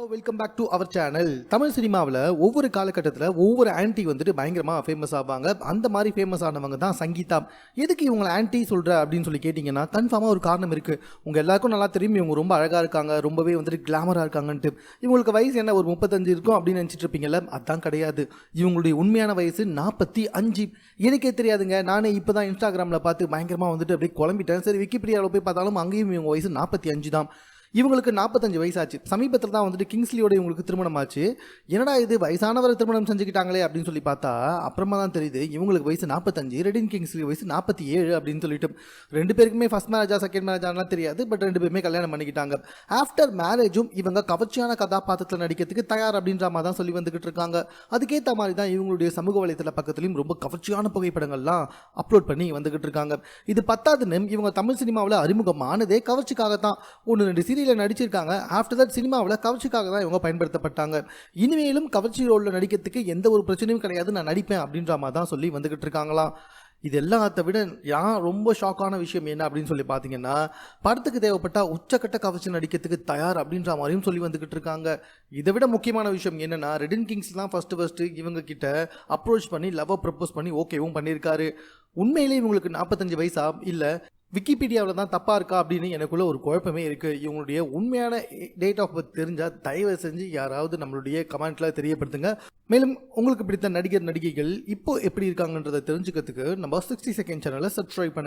Hello welcome back to our channel Tamil சினிமாவில் ஒவ்வொரு காலகட்டத்தில் ஒவ்வொரு ஆன்டி வந்துட்டு பயங்கரமாக ஃபேமஸ் ஆவாங்க. அந்த மாதிரி ஃபேமஸ் ஆனவங்க தான் சங்கீதா. எதுக்கு இவங்களை ஆன்டி சொல்கிற அப்படின்னு சொல்லி கேட்டிங்கன்னா கன்ஃபார்மாக ஒரு காரணம் இருக்குது உங்கள் எல்லாருக்கும் நல்லா தெரியும் இவங்க ரொம்ப அழகாக இருக்காங்க ரொம்பவே வந்துட்டு கிளாமராக இருக்காங்கன்ட்டு. இவங்களுக்கு வயசு என்ன ஒரு முப்பத்தஞ்சு இருக்கும் அப்படின்னு நினச்சிட்டு இருப்பீங்கல்ல அதான் கிடையாது. இவங்களுடைய உண்மையான வயசு நாற்பத்தி அஞ்சு. எனக்கே தெரியாதுங்க. நானே இப்போ தான் இன்ஸ்டாகிராமில் பார்த்து பயங்கரமாக வந்துட்டு அப்படியே குழம்பிட்டேன். சரி விக்கிபீடியாவில் போய் பார்த்தாலும் அங்கேயும் இவங்க வயசு நாற்பத்தி அஞ்சு தான். இவங்களுக்கு நாற்பத்தஞ்சு வயசாச்சு. சமீபத்தில் தான் வந்துட்டு கிங்ஸ்லியோட இவங்களுக்கு திருமணம் ஆச்சு. என்னடா இது வயசானவரை திருமணம் செஞ்சுக்கிட்டாங்களே அப்படின்னு சொல்லி பார்த்தா அப்புறமா தான் தெரியுது இவங்களுக்கு வயசு நாற்பத்தஞ்சு ரெடின் கிங்ஸ்லி வயசு நாற்பத்தி ஏழு அப்படின்னு சொல்லிட்டு ரெண்டு பேருக்குமே ஃபஸ்ட் மேரேஜா செகண்ட் மேரேஜாலாம் தெரியாது பட் ரெண்டு பேருமே கல்யாணம் பண்ணிக்கிட்டாங்க. ஆஃப்டர் மேரேஜும் இவங்க கவர்ச்சியான கதாபாத்திரத்தில் நடிக்கிறதுக்கு தயார் அப்படின்ற மாதிரி தான் சொல்லி வந்துகிட்டு இருக்காங்க. அதுக்கேற்ற மாதிரி தான் இவங்களுடைய சமூக வலைத்தள பக்கத்துலையும் ரொம்ப கவர்ச்சியான புகைப்படங்கள்லாம் அப்லோட் பண்ணி வந்துகிட்டு இருக்காங்க. இது பத்தாதுன்னு இவங்க தமிழ் சினிமாவில் அறிமுகமானதே கவர்ச்சிக்காக தான் ஒன்று ரெண்டு சீரியலில் நடிச்சிருக்காங்க. ஆஃப்டர் தட் சினிமாவில் கவர்ச்சிக்காக தான் இவங்க பயன்படுத்தப்பட்டாங்க. இனிமேலும் கவர்ச்சி ரோலில் நடிக்கிறதுக்கு எந்த ஒரு பிரச்சனையும் கிடையாது. நான் நடிப்பேன் அப்படின்ற மாதிரி தான் சொல்லி வந்துக்கிட்டு இருக்காங்களாம் இது எல்லாத்த விட யான் ரொம்ப ஷாக்கான விஷயம் என்ன அப்படின்னு சொல்லி பார்த்தீங்கன்னா படத்துக்கு தேவைப்பட்ட உச்சக்கட்ட கவர்ச்சி நடிக்கிறதுக்கு தயார் அப்படின்ற மாதிரியும் சொல்லி வந்துக்கிட்டு இருக்காங்க. இதை விட முக்கியமான விஷயம் என்னென்னா ரெடின் கிங்ஸ் தான் ஃபஸ்ட்டு இவங்க கிட்ட அப்ரோச் பண்ணி லவ் ப்ரப்போஸ் பண்ணி ஓகேவும் பண்ணியிருக்காரு. உண்மையிலேயே இவங்களுக்கு நாற்பத்தஞ்சு வயசா? இல்லை விக்கிபீடியாவில் தான் தப்பாக இருக்கா அப்படின்னு எனக்குள்ளே ஒரு குழப்பமே இருக்குது இவங்களுடைய உண்மையான டேட் ஆஃப் பர்த் தெரிஞ்சால் தயவு செஞ்சு யாராவது நம்மளுடைய கமெண்ட்டில் தெரியப்படுத்துங்க. மேலும் உங்களுக்கு பிடித்த நடிகர் நடிகைகள் இப்போ எப்படி இருக்காங்கன்றதை தெரிஞ்சுக்கிறதுக்கு நம்ம சிக்ஸ்டி செகண்ட் சேனலை சப்ஸ்கிரைப் பண்ணுங்க.